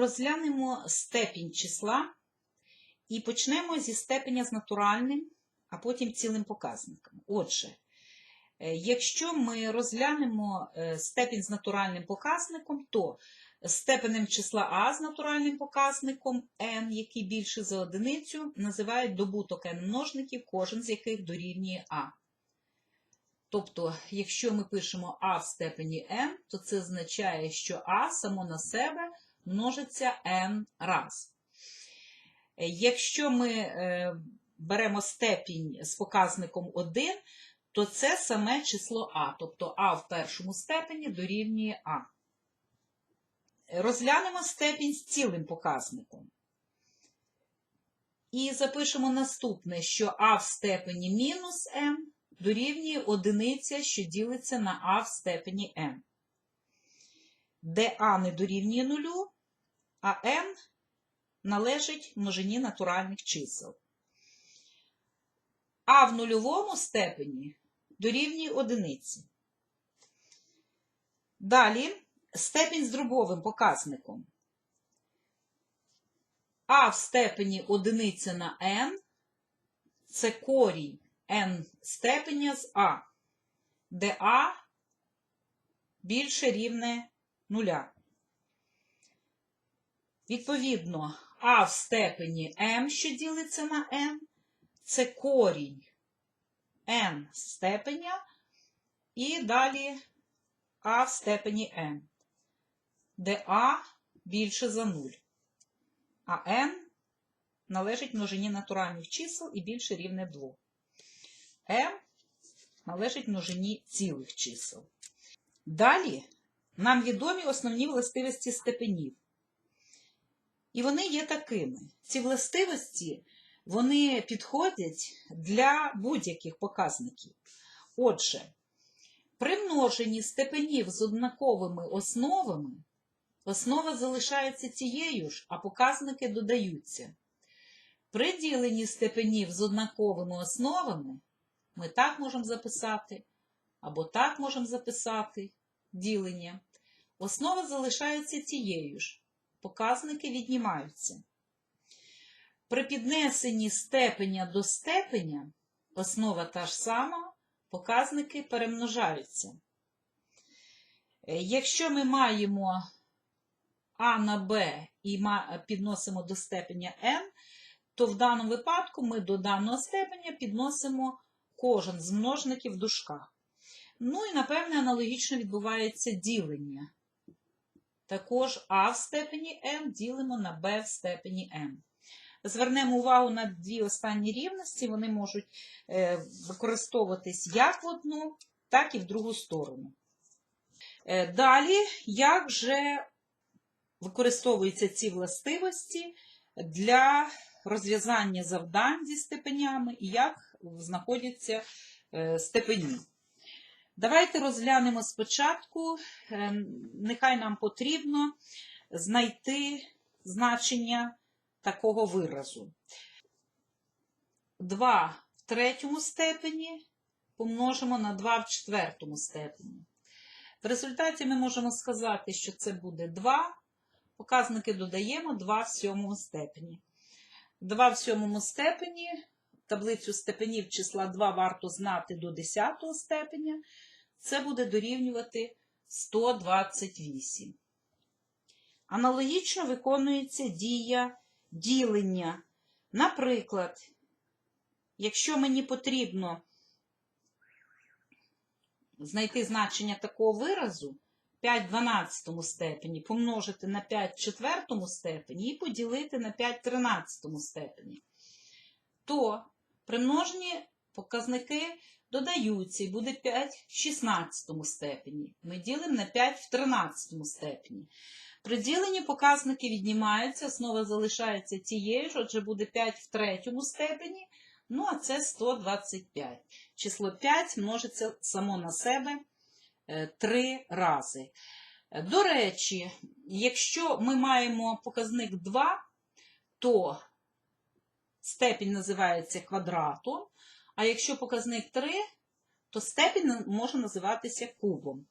Розглянемо степінь числа і почнемо зі степеня з натуральним, а потім цілим показником. Отже, е, якщо ми розглянемо е, степінь з натуральним показником, то степенем числа А з натуральним показником n, який більше за одиницю, називають добуток n множників, кожен з яких дорівнює А. Тобто, якщо ми пишемо А в степені n, то це означає, що А само на себе множиться n раз. Е, Якщо ми е, беремо степінь з показником 1, то це саме число А, тобто А в першому степені дорівнює А. Розглянемо степінь з цілим показником. І запишемо наступне, що А в степені мінус m дорівнює одиниця, що ділиться на А в степені n. Де А не дорівнює нулю, а n належить множині натуральних чисел. А в нульовому степені дорівнює одиниці. Далі степінь з дробовим показником. А в степені одиниця на n це корінь n степеня з А, де А більше рівне нуля. Відповідно, А в степені m, що ділиться на n, це корінь n степеня, і далі А в степені n, де А більше за 0, а n належить множині натуральних чисел і більше рівне 2. m належить множині цілих чисел. Далі нам відомі основні властивості степенів. І вони є такими. Ці властивості вони підходять для будь-яких показників. Отже, при множенні степенів з однаковими основами основа залишається тією ж, а показники додаються. При діленні степенів з однаковими основами ми так можемо записати, або так можемо записати ділення. Основа залишається тією ж показники віднімаються. При піднесенні степеня до степеня основа та ж сама, показники перемножаються. Е, Якщо ми маємо А на Б і підносимо до степеня n, то в даному випадку ми до даного степеня підносимо кожен з множників в дужках. Ну і, напевне, аналогічно відбувається ділення. Також А в степені m ділимо на b в степені m. Звернемо увагу на дві останні рівності, вони можуть е, використовуватись як в одну, так і в другу сторону. Е, Далі, як же використовуються ці властивості для розв'язання завдань зі степенями і як знаходяться е, степені. Давайте розглянемо спочатку, е, нехай нам потрібно знайти значення такого виразу. 2 в третьому степені помножимо на 2 в четвертому степені. В результаті ми можемо сказати, що це буде 2. Показники додаємо 2 в сьомому степені. 2 в сьомому степені, таблицю степенів числа 2 варто знати до 10 степеня. Це буде дорівнювати 128. Аналогічно виконується дія ділення. Наприклад, якщо мені потрібно знайти значення такого виразу 5 в 12 степені, помножити на 5 в 4 степені і поділити на 5 в 13 степені, то при множенні показники додаються і буде 5 в 16 степені. Ми ділимо на 5 в 13 степені. При діленні показники віднімаються, основа залишається тією ж, отже буде 5 в третьому степені, ну а це 125. Число 5 множиться само на себе 3 рази. До речі, якщо ми маємо показник 2, то степінь називається квадратом, а якщо показник 3, то степінь може називатися кубом.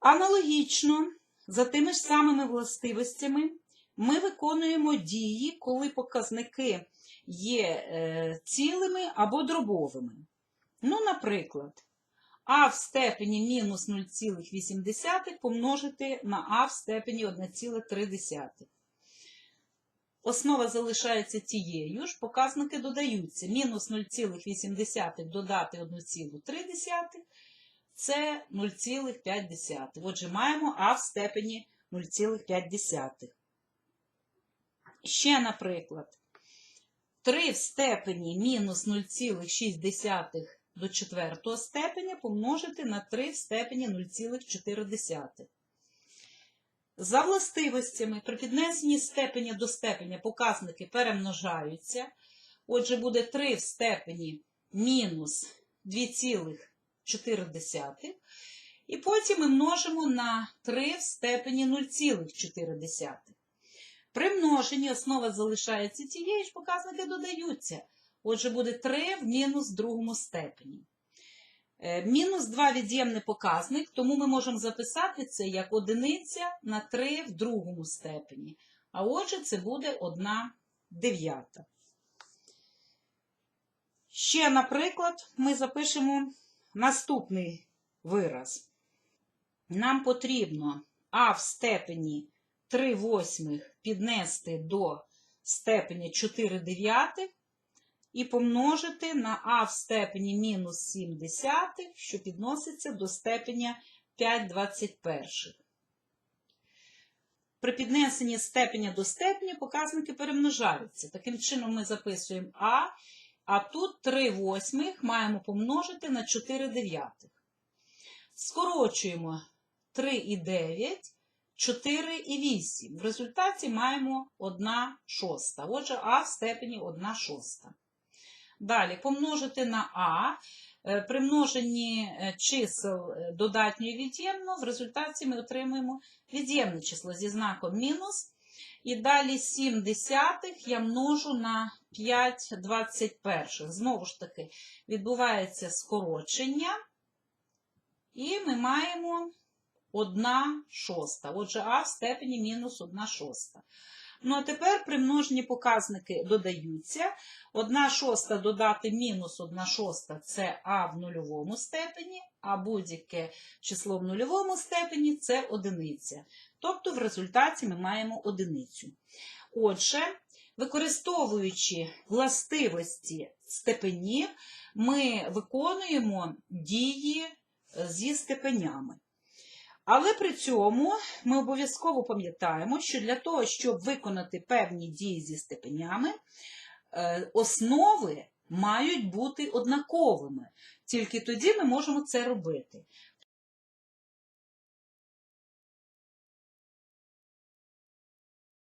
Аналогічно За тими ж самими властивостями ми виконуємо дії, коли показники є е, цілими або дробовими. Ну, наприклад, а в степені мінус 0,8 помножити на а в степені 1,3. Основа залишається тією ж, показники додаються. Мінус 0,8 додати 1,3 це 0,5. Отже, маємо а в степені 0,5. Ще, наприклад, 3 в степені мінус 0,6 до четвертого степеня помножити на 3 в степені 0,4. За властивостями при піднесенні степеня до степеня показники перемножаються. Отже, буде 3 в степені мінус 2,4. І потім ми множимо на 3 в степені 0,4. При множенні основа залишається тією ж, показники додаються. Отже, буде 3 в мінус другому степені. Е, Мінус 2 від'ємний показник, тому ми можемо записати це як одиниця на 3 в другому степені. А отже, це буде 1 дев'ята. Ще, наприклад, ми запишемо наступний вираз. Нам потрібно а в степені 3 восьмих піднести до степені 4 дев'ятих і помножити на а в степені мінус 7 десятих, що підноситься до степеня 5 21. При піднесенні степеня до степеня показники перемножаються. Таким чином ми записуємо а, а тут 3 восьмих маємо помножити на 4 дев'ятих. Скорочуємо 3 і 9, 4 і 8. В результаті маємо 1 шоста. Отже, а в степені 1 шоста. Далі помножити на А. Е, При множенні е, чисел е, додатньо і від'ємно, в результаті ми отримуємо від'ємне число зі знаком мінус. І далі 7 десятих я множу на 5 21. Знову ж таки, відбувається скорочення. І ми маємо 1 шоста. Отже, А в степені мінус 1 шоста. Ну, а тепер при множенні показники додаються. 1 шоста додати мінус 1 шоста – це А в нульовому степені, а будь-яке число в нульовому степені – це одиниця. Тобто в результаті ми маємо одиницю. Отже, використовуючи властивості степенів, ми виконуємо дії зі степенями. Але при цьому ми обов'язково пам'ятаємо, що для того, щоб виконати певні дії зі степенями, е, основи мають бути однаковими. Тільки тоді ми можемо це робити.